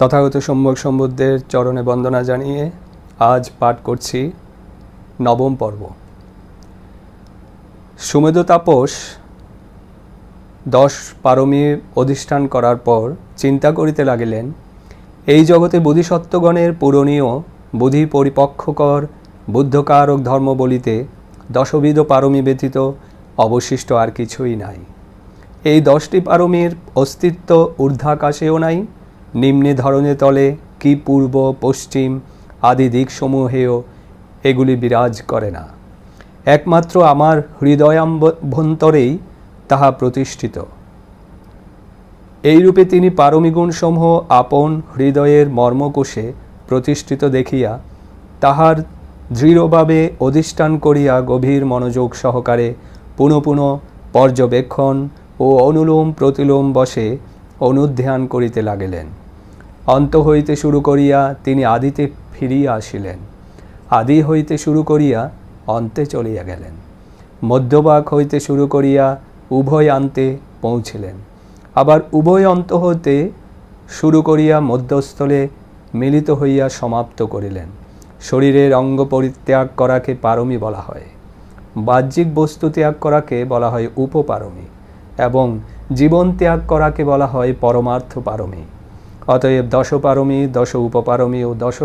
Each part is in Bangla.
তথাগত সম্যক সম্বুদ্ধের চরণে বন্দনা জানিয়ে আজ পাঠ করছি নবম পর্ব। সুমেধ তাপস দশ পারমী অধিষ্ঠান করার পর চিন্তা করিতে লাগিলেন, এই জগতে বোধিসত্ত্বগণের পূরণীয় বুধি পরিপক্ষকর বুদ্ধকারক ধর্ম বলিতে দশবিধ পারমী ব্যতীত অবশিষ্ট আর কিছুই নাই। এই দশটি পারমীর অস্তিত্ব ঊর্ধ্বাকাশেও নাই নিম্নে ধরনে তলে কি পূর্ব, পশ্চিম আদি দিকসমূহেও এগুলি বিরাজ করে না। একমাত্র আমার হৃদয়াভ্যন্তরেই তাহা প্রতিষ্ঠিত। এইরূপে তিনি পারমিগুণসমূহ আপন হৃদয়ের মর্মকোষে প্রতিষ্ঠিত দেখিয়া তাহার দৃঢ়ভাবে অধিষ্ঠান করিয়া গভীর মনোযোগ সহকারে পুনঃ পুনঃ পর্যবেক্ষণ ও অনুলোম প্রতিলোম বসে অনুধ্যান করিতে লাগিলেন। অন্ত হইতে শুরু করিয়া তিনি আদিতে ফিরিয়া আসিলেন। আদি হইতে শুরু করিয়া অন্তে চলিয়া গেলেন। মধ্যভাগ হইতে শুরু করিয়া উভয় আন্তে পৌঁছিলেন। আবার উভয় অন্ত হতে শুরু করিয়া মধ্যস্থলে মিলিত হইয়া সমাপ্ত করিলেন। শরীরের অঙ্গ পরিত্যাগ করাকে পারমি বলা হয়। বাহ্যিক বস্তু ত্যাগ করাকে বলা হয় উপপারমী এবং জীবন ত্যাগ করাকে বলা হয় পরমার্থ পারমী। অতএব দশ পারমী, দশ উপপারমী ও দশ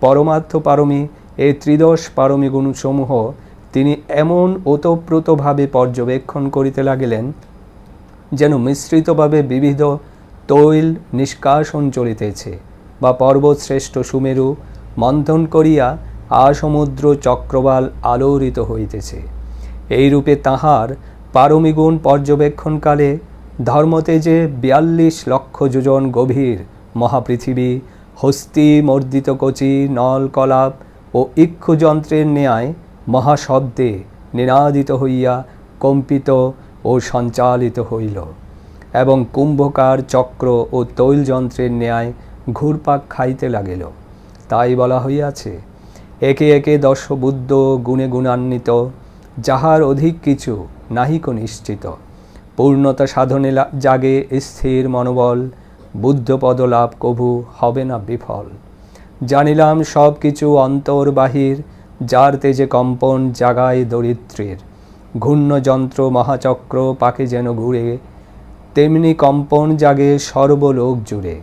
পরমার্থ পারমী, এই ত্রিদশ পারমী গুণসমূহ তিনি এমন ওতপ্রোতভাবে পর্যবেক্ষণ করিতে লাগিলেন, যেন মিশ্রিতভাবে বিবিধ তৈল নিষ্কাশন চলিতেছে বা পর্বতশ্রেষ্ঠ সুমেরু মন্থন করিয়া আসমুদ্র চক্রবাল আলোড়িত হইতেছে। এইরূপে তাহার পারমিগুণ পর্যবেক্ষণকালে ধর্মতেজে বিয়াল্লিশ লক্ষ যোজন গভীর মহাপৃথিবী, হস্তি, মর্দিত কচি, নল, কলাপ ও ইক্ষুযন্ত্রের ন্যায় মহাশব্দে নিনাদিত হইয়া কম্পিত ও সঞ্চালিত হইল এবং কুম্ভকার চক্র ও তৈলযন্ত্রের ন্যায় ঘুরপাক খাইতে লাগিল। তাই বলা হইয়াছে, একে একে দশ বুদ্ধ গুণে গুণান্বিত, যাহার অধিক কিছু নাহিক নিশ্চিত। পূর্ণতা সাধনে জাগে স্থির মনোবল বুদ্ধপদ লাভ কভু হবে না বিফল। জানিলাম সব কিছু অন্তর বাহির যার তেজে কম্পন জাগায় দরিদ্রের। ঘূর্ণ যন্ত্র মহাচক্র পাকে যেন ঘুরে, তেমনি কম্পন জাগে সর্বলোক জুড়ে।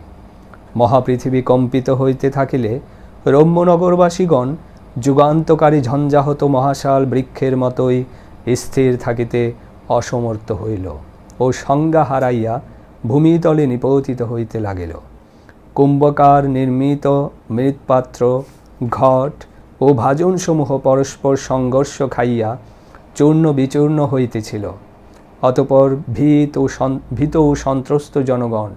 মহাপৃথিবী কম্পিত হইতে থাকিলে রম্যনগরবাসীগণ যুগান্তকারী ঝঞ্ঝাহত মহাশাল বৃক্ষের মতোই স্থির থাকিতে অসমর্থ হইল ও সংজ্ঞা হারাইয়া ভূমিতলে নিপতিত হইতে লাগিল। কুম্ভকার নির্মিত মৃৎপাত্র, ঘট ও ভাজনসমূহ পরস্পর সংঘর্ষ খাইয়া চূর্ণ বিচূর্ণ হইতেছিল। অতপর ভীত ও ভীত ও সন্ত্রস্ত জনগণ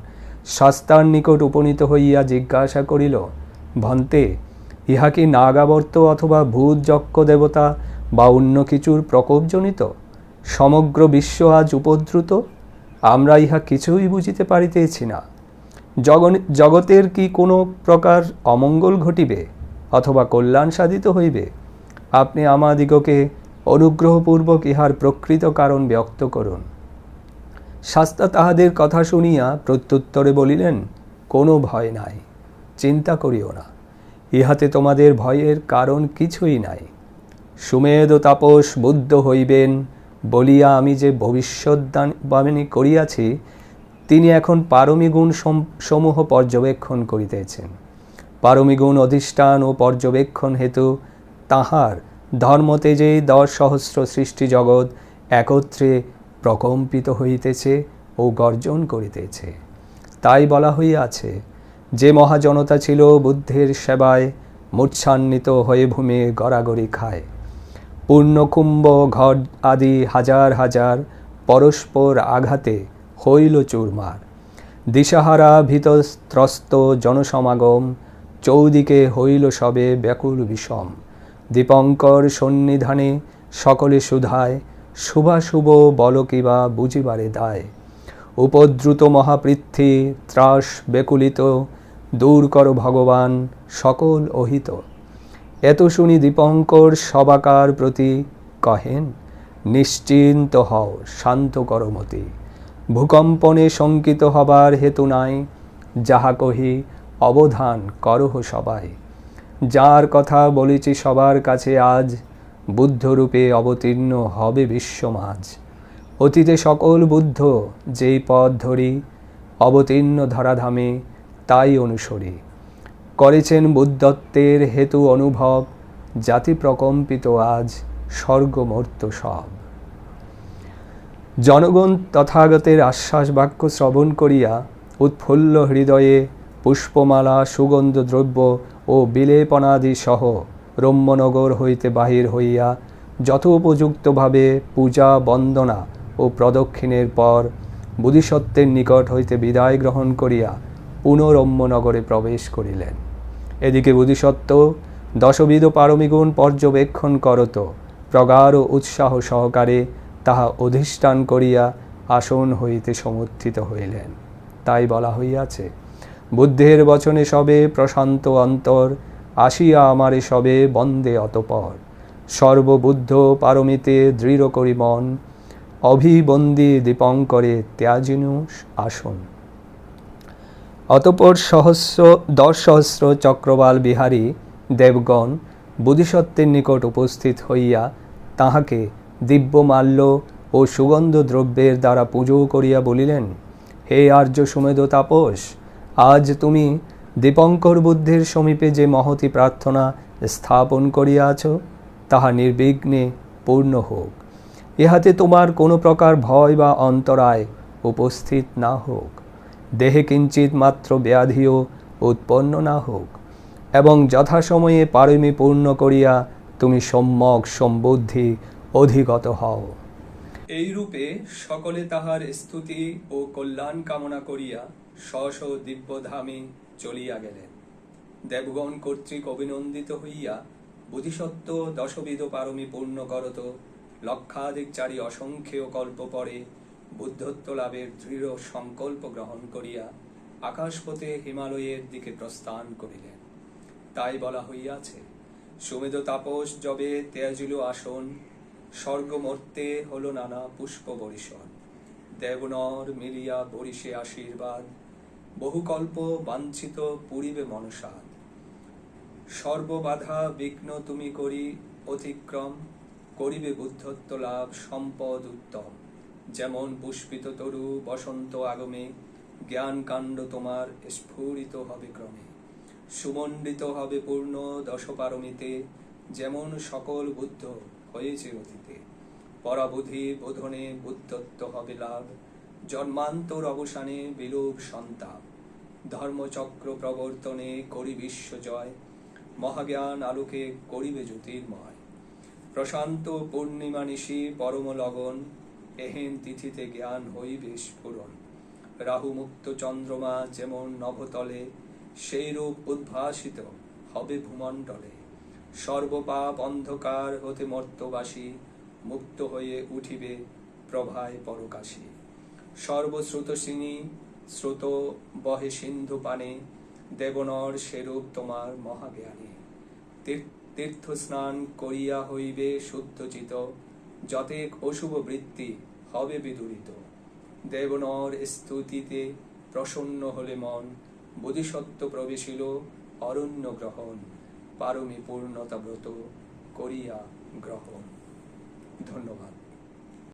শাস্তার নিকট উপনীত হইয়া জিজ্ঞাসা করিল, ভন্তে, ইহা কি নাগাবর্ত অথবা ভূত যক্ষ দেবতা বা অন্য কিছুর প্রকোপজনিত? সমগ্র বিশ্ব আজ উপদ্রুত? আমরা ইহা কিছুই বুঝিতে পারিতেছি না। জগতের কি কোনো প্রকার অমঙ্গল ঘটিবে অথবা কল্যাণ সাধিত হইবে? আপনি আমাদিগকে অনুগ্রহপূর্বক ইহার প্রকৃত কারণ ব্যক্ত করুন। শাস্তা তাহাদের কথা শুনিয়া প্রত্যুত্তরে বলিলেন, কোনো ভয় নাই, চিন্তা করিও না। ইহাতে তোমাদের ভয়ের কারণ কিছুই নাই। সুমেধ তাপস বুদ্ধ হইবেন বলিয়া আমি যে ভবিষ্যৎবাণী করিয়াছি, তিনি এখন পারমিগুণ সমূহ পর্যবেক্ষণ করিতেছেন। পারমিগুণ অধিষ্ঠান ও পর্যবেক্ষণ হেতু তাহার ধর্মতেজে দশ সহস্র সৃষ্টি জগৎ একত্রে প্রকম্পিত হইতেছে ও গর্জন করিতেছে। তাই বলা হইয়াছে, যে মহাজনতা ছিল বুদ্ধের সেবায় মূর্ছান্বিত হয়ে ভূমি গড়াগড়ি খায়। পূর্ণকুম্ভ ঘট আদি হাজার হাজার পরস্পর আঘাতে হইল চুরমার। দিশাহারা ভীতস্ত্রস্ত জনসমাগম চৌদিকে হইল সবে ব্যাকুল বিষম। দীপঙ্কর সন্নিধানে সকলে সুধায়, শুভাশুভ বল কিবা বুঝিবারে দায়। উপদ্রুত মহাপৃথ্বী ত্রাস বেকুলিত দূর কর ভগবান সকল অহিত। এত শুনি দীপঙ্কর সবাকার প্রতি কহেন, নিশ্চিন্ত হও, শান্ত করমতি ভূকম্পনে শঙ্কিত হবার হেতু নাই, যাহা কহি অবধান করহ সবাই। যার কথা বলেছি সবার কাছে আজ, বুদ্ধরূপে অবতীর্ণ হবে বিশ্বমাজ অতীতে সকল বুদ্ধ যেই পথ ধরি, অবতীর্ণ ধরাধামে তাই অনুসরি। করেছেন বুদ্ধত্বের হেতু অনুভব, জাতি প্রকম্পিত আজ, স্বর্গমর্ত সব। জনগণ তথাগতের আশ্বাস বাক্য শ্রবণ করিয়া উৎফুল্ল হৃদয়ে পুষ্পমালা, সুগন্ধ দ্রব্য ও বিলেপনাদি সহ রম্যনগর হইতে বাহির হইয়া যথোপযুক্তভাবে পূজা, বন্দনা ও প্রদক্ষিণের পর বুধিসত্ত্বের নিকট হইতে বিদায় গ্রহণ করিয়া পুনরম্যনগরে প্রবেশ করিলেন। এদিকে বুধিসত্ত্ব, দশবিধ পারমিগুণ পর্যবেক্ষণ করত প্রগাঢ় উৎসাহ সহকারে তাহা অধিষ্ঠান করিয়া আসন হইতে সমর্থিত হইলেন। তাই বলা হইয়াছে, বুদ্ধের বচনে সবে প্রশান্ত অন্তর, আসিয়া আমারে সবে বন্দে অতপর। সর্ববুদ্ধ পারমিতে দৃঢ় করি মন, অভিবন্দী দীপঙ্করে ত্যাজিনু আসন। অতপর সহস্র দশ সহস্র চক্রবাল বিহারী দেবগণ বুধিসত্ত্বের নিকট উপস্থিত হইয়া তাহাকে দিব্যমাল্য ও সুগন্ধ দ্রব্যের দ্বারা পুজো করিয়া বলিলেন, হে আর্য সুমেধ তাপস, আজ তুমি দীপঙ্কর বুদ্ধের সমীপে যে মহতি প্রার্থনা স্থাপন করিয়াছ তাহা নির্বিঘ্নে পূর্ণ হোক। ইহাতে তোমার কোনো প্রকার ভয় বা অন্তরায় উপস্থিত না হোক। দেহে কিঞ্চিত মাত্র ব্যাধিও উৎপন্ন না হোক, এবং যথাসময়ে পারমি পূর্ণ করিয়া তুমি সম্যক সম্বুদ্ধি অধিগত হও। এই রূপে সকলে তাহার স্তুতি ও কল্যাণ কামনা করিয়া স্ব দিব্যধামে চলিয়া গেলেন। দেবগণ কর্তৃক অভিনন্দিত হইয়া বুধিসত্ত্ব দশবিধ পারমি পূর্ণ করত লক্ষাধিক চারি অসংখ্য কল্প পরে বুদ্ধত্ব লাভের দৃঢ় সংকল্প গ্রহণ করিয়া আকাশপথে হিমালয়ের দিকে প্রস্থান করিলেন। তাই বলা হইয়াছে, সুমেধ তাপস যবে তেয়াজিল আসন, স্বর্গমর্তে হলো নানা পুষ্প বরিশন। দেবনর মিলিয়া বরিশে আশীর্বাদ, বহুকল্প বাঞ্ছিত পুরিবে মনসাদ। সর্ববাধা বিঘ্ন তুমি করি অতিক্রম, করিবে বুদ্ধত্ব লাভ সম্পদ উত্তম। যেমন পুষ্পিত তরু, বসন্ত আগমে জ্ঞান কাণ্ড তোমার স্ফুরিত হবে ক্রমে। সুমণ্ডিত হবে পূর্ণ দশপারমিতে, যেমন সকল বুদ্ধ হয়েছে অতীতে। পরাবধি বোধনে বুদ্ধত্ব হবে লাভ, জন্মান্তর অবসানে বিলোপ সন্তাপ। ধর্মচক্র প্রবর্তনে করি বিশ্ব জয়, মহাজ্ঞান আলোকে করিবে জ্যোতির্ময়। প্রশান্ত পূর্ণিমা নিশি পরম লগন এহেন তিথিতে জ্ঞান হইবে স্ফুরণ রাহু মুক্ত চন্দ্রমা যেমন নভতলে সেই রূপ উদ্ভাসিত হবে ভূমণ্ডলে। সর্বপাপ অন্ধকার হতে মর্তবাসী মুক্ত হয়ে উঠিবে প্রভায় পরকাশী। সর্বশ্রুত সিনী স্রোত বহে সিন্ধু পানে, দেবনর সেরূপ তোমার মহাজ্ঞানী। তীর- তীর্থ স্নান করিয়া হইবে শুদ্ধচিত যতেক অশুভ বৃত্তি হবে বিদূরিত। দেবনর স্তুতিতে প্রসন্ন হলে মন, বোধিসত্ত্ব প্রবেশিল, অরণ্য গ্রহণ, পারমী পূর্ণতা ব্রত করিয়া গ্রহণ। ধন্যবাদ।